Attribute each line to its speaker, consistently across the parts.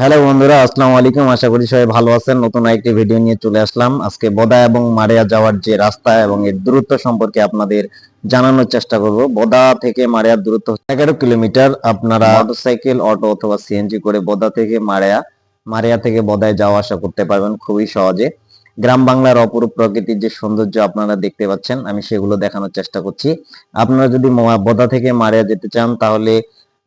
Speaker 1: Hello বন্ধুরা, আসসালামু আলাইকুম। আশা করি সবাই ভালো আছেন। নতুন একটি ভিডিও নিয়ে চলে আসলাম। আজকে বদা এবং মারিয়া যাওয়ার যে রাস্তা এবং এর দূরত্ব সম্পর্কে আপনাদের জানানোর চেষ্টা করব। বদা থেকে মারিয়ার দূরত্ব এগারো কিলোমিটার। আপনারা মোটরসাইকেল, অটো অথবা সিএনজি করে বদা থেকে মারিয়া মারিয়া থেকে বদায় যাওয়া আসা করতে পারবেন খুবই সহজে। গ্রাম বাংলার অপরূপ প্রকৃতির যে সৌন্দর্য আপনারা দেখতে পাচ্ছেন, আমি সেগুলো দেখানোর চেষ্টা করছি। আপনারা যদি বদা থেকে মারিয়া যেতে চান, তাহলে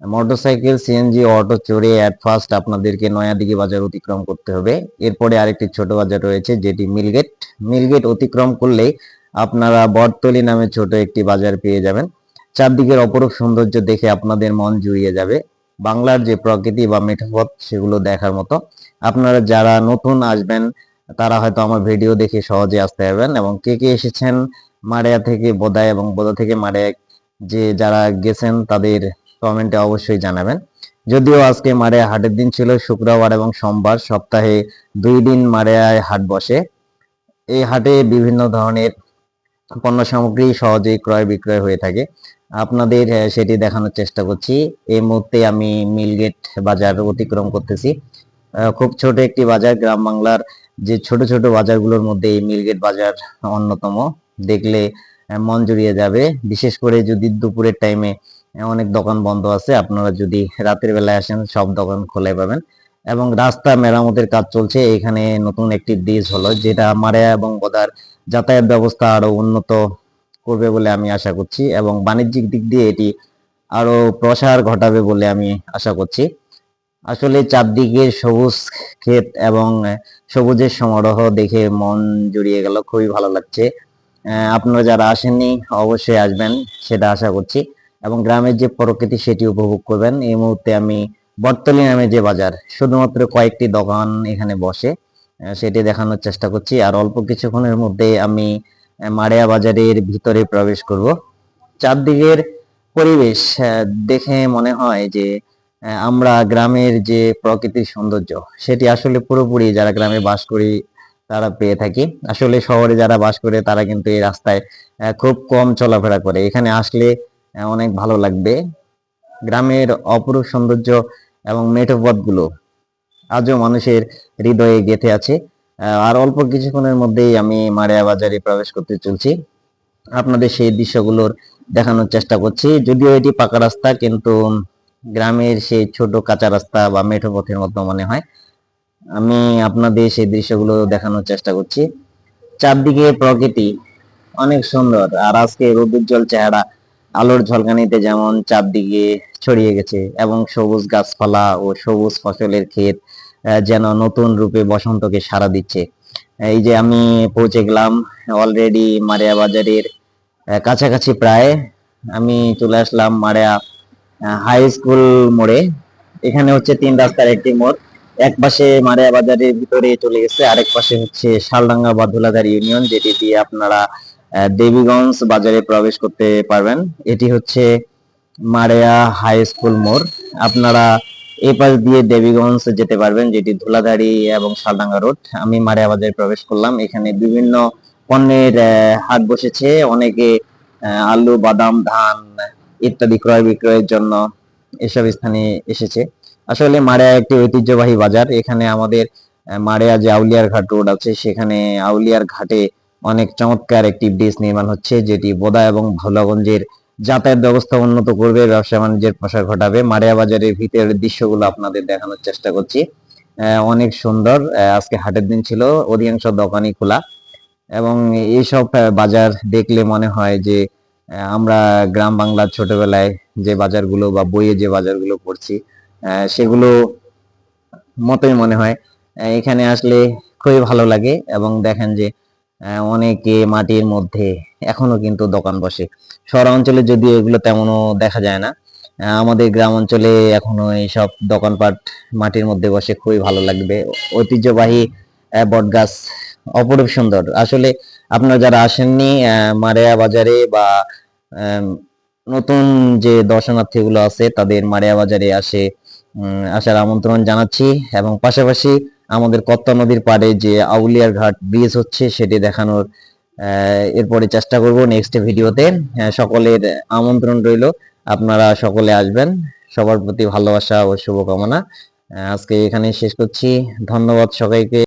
Speaker 1: মোটরসাইকেল সিএনজি অটো, চড়ে অ্যাট ফার্স্ট আপনাদেরকে নয়াদিঘি বাজার অতিক্রম করতে হবে। এরপরে আরেকটি ছোট বাজার রয়েছে, যেটি মিলগেট। মিলগেট অতিক্রম করলে আপনারা বটতলি নামে ছোট একটি বাজার পেয়ে যাবেন। চারদিকের অপরূপ সৌন্দর্য দেখে আপনাদের মন জুড়িয়ে যাবে। বাংলার যে প্রকৃতি বা মেঠোপথ, সেগুলো দেখার মতো। আপনারা যারা নতুন আসবেন, তারা হয়তো আমার ভিডিও দেখে সহজে আসতে পারবেন। এবং কে কে এসেছেন মারিয়া থেকে বোদায় এবং বোদা থেকে মারিয়া যে যারা গেছেন, তাদের কমেন্টে অবশ্যই জানাবেন। যদিও আজকে মারিয়া হাটের দিন ছিল, শুক্রবার এবং সোমবার সপ্তাহে দুই দিন মারিয়ায় হাট বসে। এই হাটে বিভিন্ন ধরনের পণ্য সামগ্রী সহজেই ক্রয় বিক্রয় হয়ে থাকে। আপনাদের সেটি দেখানোর চেষ্টা করছি। এই মুহূর্তে আমি মিলগেট বাজার অতিক্রম করতেছি। খুব ছোট একটি বাজার, গ্রাম বাংলার যে ছোট ছোট বাজারগুলোর মধ্যে এই মিলগেট বাজার অন্যতম। দেখলে মন জুড়িয়ে যাবে। বিশেষ করে যদি দুপুরের টাইমে অনেক দোকান বন্ধ আছে। আপনারা যদি রাতের বেলায় আসেন, সব দোকান খোলা পাবেন। এবং রাস্তা মেরামতের কাজ চলছে। এখানে নতুন একটি ব্রিজ হলো, যেটা মারিয়া এবং বদার যাতায়াত ব্যবস্থা আরও উন্নত করবে বলে আমি আশা করছি। এবং বাণিজ্যিক দিক দিয়ে এটি আরও প্রসার ঘটাবে বলে আমি আশা করছি। আসলে চারদিকে সবুজ ক্ষেত এবং সবুজের সমারোহ দেখে মন জুড়িয়ে গেল, খুবই ভালো লাগছে। আপনারা যারা আসেননি, অবশ্যই আসবেন, সেটা আশা করছি। এবং গ্রামের যে প্রকৃতি সেটি উপভোগ করবেন। এই মুহূর্তে আমি বটতলি নামে যে বাজার, শুধুমাত্র কয়েকটি দোকান এখানে বসে সেটি দেখানোর চেষ্টা করছি। আর অল্প কিছুক্ষণের মধ্যে আমি মারিয়া বাজারের ভিতরে প্রবেশ করব। চারদিকের পরিবেশ দেখে মনে হয় যে আমরা গ্রামের যে প্রকৃতির সৌন্দর্য, সেটি আসলে পুরোপুরি যারা গ্রামে বাস করি, তারা পেয়ে থাকি। আসলে শহরে যারা বাস করে, তারা কিন্তু এই রাস্তায় খুব কম চলাফেরা করে। এখানে আসলে অনেক ভালো লাগবে। গ্রামের অপরূপ সৌন্দর্য এবং মেঠো পথগুলো আজও মানুষের হৃদয়ে গেঁথে আছে। আর অল্প কিছুক্ষণের মধ্যেই আমি মারিয়া বাজারে প্রবেশ করতে চলছি। আপনাদের সেই দৃশ্যগুলোর দেখানোর চেষ্টা করছি। যদিও এটি পাকা রাস্তা, কিন্তু গ্রামের সেই ছোট কাঁচা রাস্তা বা মেঠো পথের মতো মনে হয়। আমি আপনাদের সেই দৃশ্যগুলো দেখানোর চেষ্টা করছি। চারদিকে প্রকৃতি অনেক সুন্দর, আর আজকে রোদুজ্জ্বল চেহারা আলোর ঝলকানিতে যেমন চারদিকে ছড়িয়ে গেছে এবং সবুজ গাছপালা ও সবুজ ফসলের ক্ষেত যেন নতুন রূপে বসন্তকে সাড়া দিচ্ছে। এই যে আমি পৌঁছে গেলাম অলরেডি মারিয়া বাজারের কাছাকাছি প্রায় আমি চলে আসলাম মারিয়া হাই স্কুল মোড়ে। এখানে হচ্ছে তিন রাস্তার একটি মোড়। এক পাশে মারিয়া বাজারের ভিতরে চলে গেছে, আরেক পাশে হচ্ছে শালডাঙ্গা বা ধুলাধার ইউনিয়ন, যেটি দিয়ে আপনারা দেবীগঞ্জ বাজারে প্রবেশ করতে পারবেন। এটি হচ্ছে মারিয়া হাই স্কুল মোড়। আপনারা এই পাশ দিয়ে দেবীগঞ্জ যেতে পারবেন, যেটি ধুলাধারি এবং শালডাঙ্গা রোড। আমি মারিয়া বাজারে প্রবেশ করলাম। এখানে বিভিন্ন পণ্যের হাট বসেছে। অনেকে আলু, বাদাম, ধান ইত্যাদি ক্রয় বিক্রয়ের জন্য এসব স্থানে এসেছে। আসলে মারিয়া একটি ঐতিহ্যবাহী বাজার। এখানে আমাদের মারিয়া যে আউলিয়ার ঘাট রোড আছে, সেখানে আউলিয়ার ঘাটে অনেক চমৎকার একটি ব্রিজ নির্মাণ হচ্ছে, যেটি বোদা এবং ভোলাগঞ্জের যাতায়াত ব্যবস্থা উন্নত করবে, ব্যবসা বাণিজ্যের প্রসার ঘটাবে। মারিয়া বাজারের ভিতরের দৃশ্যগুলো আপনাদের দেখানোর চেষ্টা করছি। অনেক সুন্দর আজকে হাটের দিন ছিল, অধিকাংশ দোকানই খোলা। এবং এইসব বাজার দেখলে মনে হয় যে আমরা গ্রাম বাংলার ছোটবেলায় যে বাজারগুলো বা বইয়ে যে বাজারগুলো পড়ছি সেগুলো মতোই মনে হয়। এখানে আসলে খুবই ভালো লাগে এবং দেখেন যে অনেকে মাটির মধ্যে এখনও কিন্তু দোকান বসে। শহর অঞ্চলে যদিও এগুলো তেমনও দেখা যায় না আমাদের গ্রাম অঞ্চলে এখনও এইসব দোকানপাট মাটির মধ্যে বসে খুবই ভালো লাগবে। ঐতিহ্যবাহী আহ, বটগাছ অপরূপ সুন্দর। আসলে আপনারা যারা আসেননি মারিয়া বাজারে বা নতুন যে দর্শনার্থীগুলো আছে তাদের মারিয়া বাজারে আসে আসার আমন্ত্রণ জানাচ্ছি এবং পাশাপাশি আমাদের কত্তা নদীর পাড়ে যে আউলিয়ার ঘাট ব্রিজ হচ্ছে, সেটি দেখানোর এরপরে চেষ্টা করব নেক্সট ভিডিওতে সকলের আমন্ত্রণ রইল। আপনারা সকলে আসবেন। সবার প্রতি ভালোবাসা ও শুভকামনা। আজকে এখানে শেষ করছি। ধন্যবাদ সবাইকে।